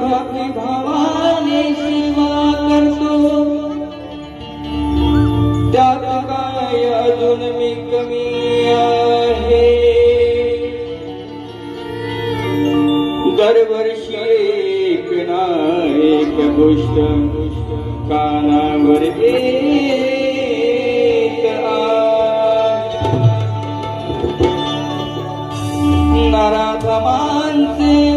भक्ती भावाने सेवा करतो त्यात काय अजून मी कमी आहे दरवर्षी एक ना एक गोष्ट कानावर येत आहे. नराधमांचे प्रमाण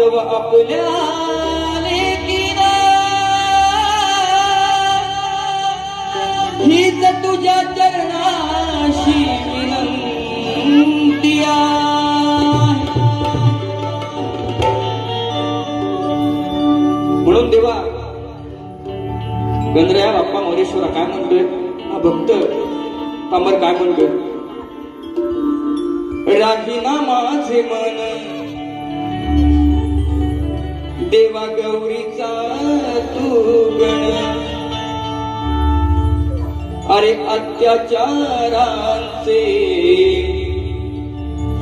वाचव आपल्या हीच तुझ्या चरणाशी विनंती म्हणून देवा गंधराया बाप्पा मोरेश्वरा काय म्हणतोय? हा भक्त अमर काय म्हणतोय? राखीना माझे मन देवा गौरीचा तू गण. अरे अत्याचारांचे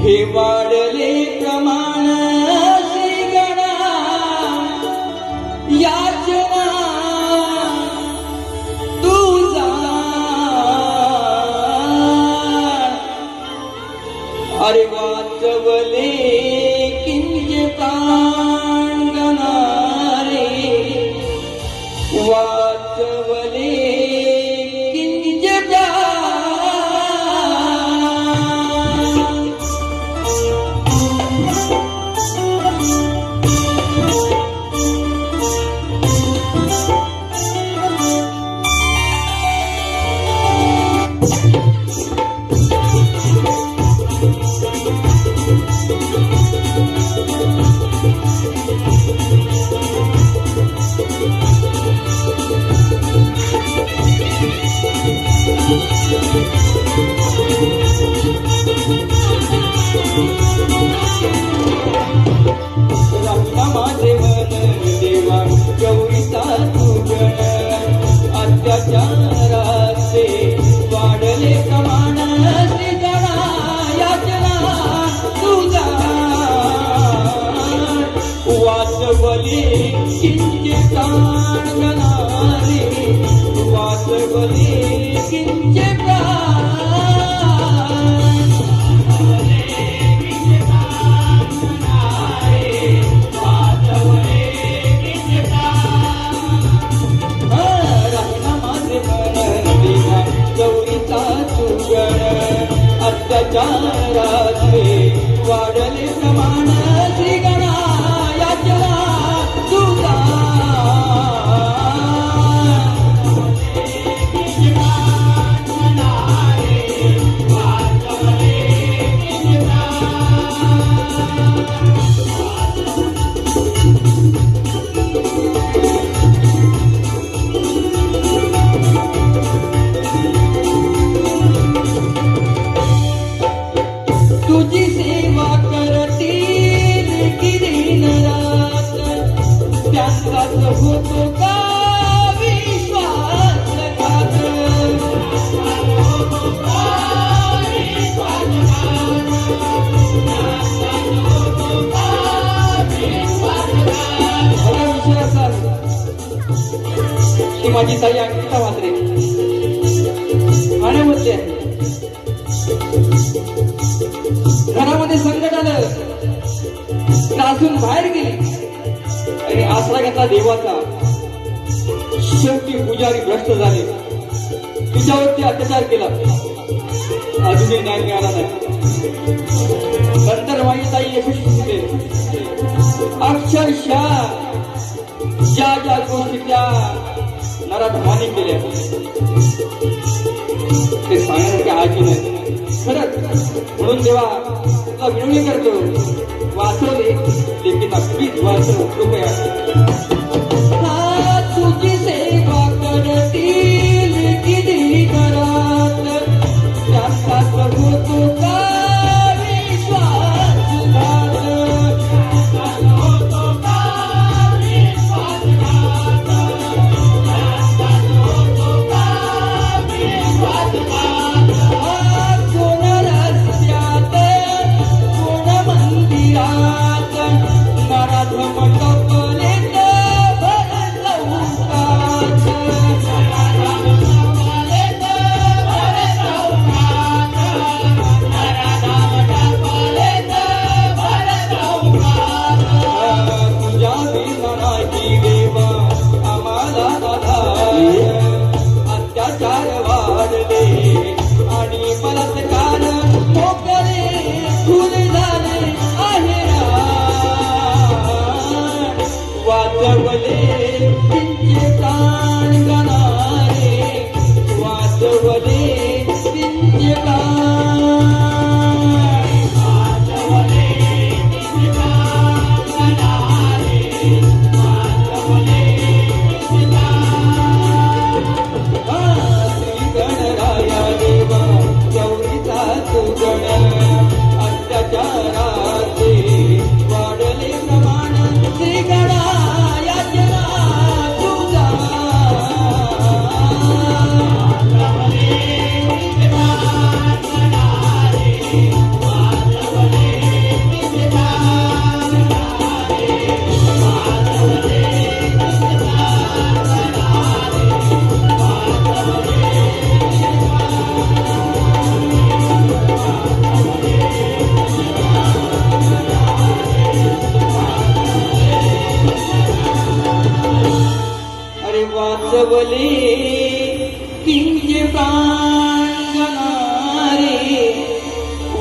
हे वाढले प्रमाण श्रीगणा याचना तुझा अरे वाचवले अत्याचाराचे माझी साई अंकिता म्हात्रे ठाण्यामध्ये. आहे घरामध्ये संकट आलं. त्रासून बाहेर गेली. आणि आसरा घेतला देवाचा. शेवटी पुजारी भ्रष्ट झाले. तिच्यावरती अत्याचार केला. अजूनही न्याय मिळाला नाही. नंतर माझी ताई यशस्वी होते. अक्षरशः ज्या ज्या गोष्टी त्या नराधमाने केल्या ते सांगण्यासारखे आजी नाही? खरंच. म्हणून जेव्हा तुला विनवणी करतो वाचवले लेकिन नक्कीच वाचव कृपया. अत्याचार वाढले आणि बलात्कार मोकळे फुल झाले आहे किञ्ज कारे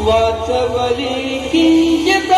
वाचले किञ्ज